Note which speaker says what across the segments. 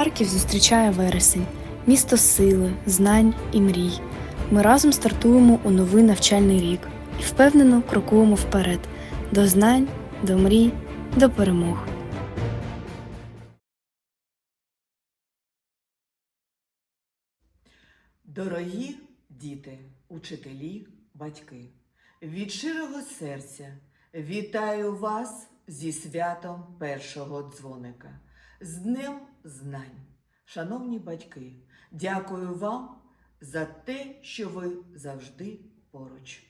Speaker 1: Харків зустрічає вересень, місто сили, знань і мрій. Ми разом стартуємо у новий навчальний рік і впевнено крокуємо вперед до знань, до мрій, до перемог.
Speaker 2: Дорогі діти, учителі, батьки, від щирого серця вітаю вас зі святом першого дзвоника, з Днем Знань. Шановні батьки, дякую вам за те, що ви завжди поруч,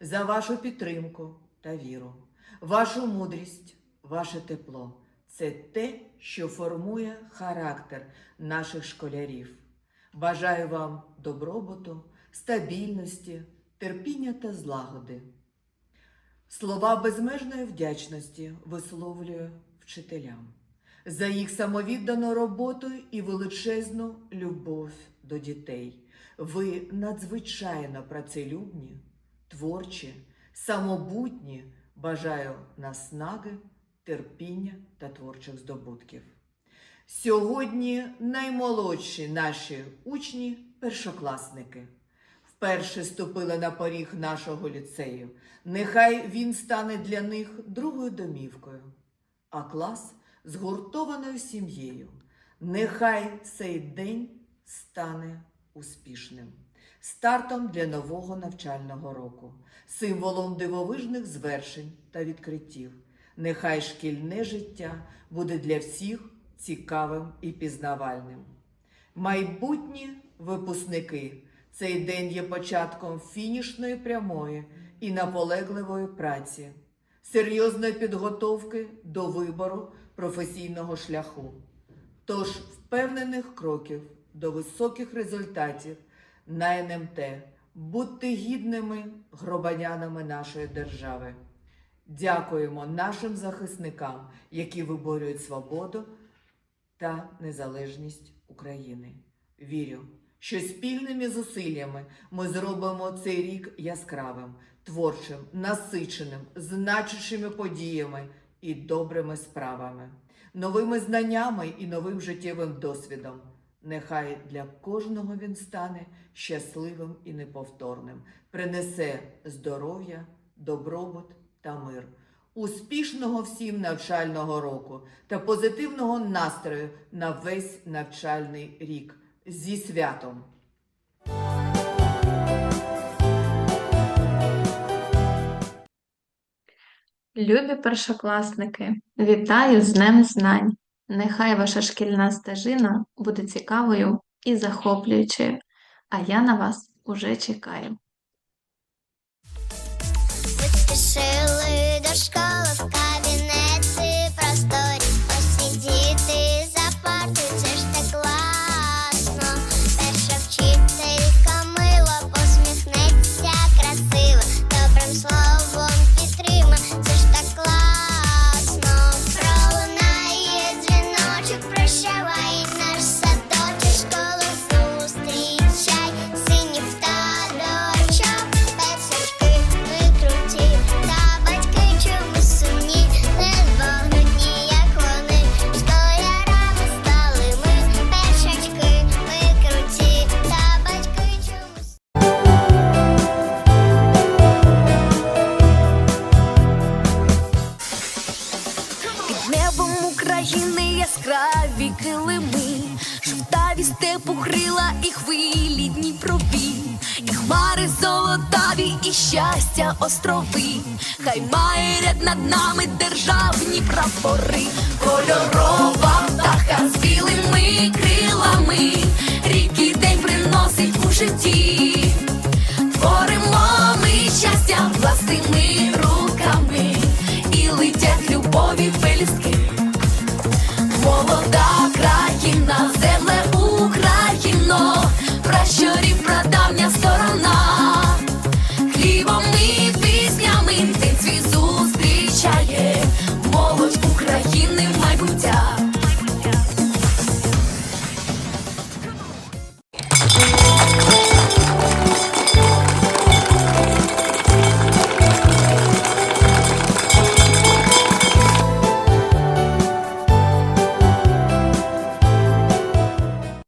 Speaker 2: за вашу підтримку та віру, вашу мудрість, ваше тепло. Це те, що формує характер наших школярів. Бажаю вам добробуту, стабільності, терпіння та злагоди. Слова безмежної вдячності висловлюю вчителям за їх самовіддану роботу і величезну любов до дітей. Ви надзвичайно працелюбні, творчі, самобутні. Бажаю наснаги, терпіння та творчих здобутків. Сьогодні наймолодші наші учні першокласники. Вперше ступили на поріг нашого ліцею. Нехай він стане для них другою домівкою, а клас згуртованою сім'єю. Нехай цей день стане успішним, стартом для нового навчального року, символом дивовижних звершень та відкриттів. Нехай шкільне життя буде для всіх цікавим і пізнавальним. Майбутні випускники, цей день є початком фінішної прямої і наполегливої праці, серйозної підготовки до вибору професійного шляху, тож впевнених кроків до високих результатів на НМТ, будьте гідними громадянами нашої держави. Дякуємо нашим захисникам, які виборюють свободу та незалежність України. Вірю, що спільними зусиллями ми зробимо цей рік яскравим, творчим, насиченим, значущими подіями і добрими справами, новими знаннями і новим життєвим досвідом. Нехай для кожного він стане щасливим і неповторним, принесе здоров'я, добробут та мир. Успішного всім навчального року та позитивного настрою на весь навчальний рік зі святом!
Speaker 3: Любі першокласники, вітаю з Днем Знань! Нехай ваша шкільна стежина буде цікавою і захоплюючою, а я на вас уже чекаю.
Speaker 4: Спішили до школи
Speaker 5: яскраві килими, жовтаві степу крила і хвилі Дніпрові, і хмари золотаві, і щастя острови, хай має ряд над нами державні прапори, кольорова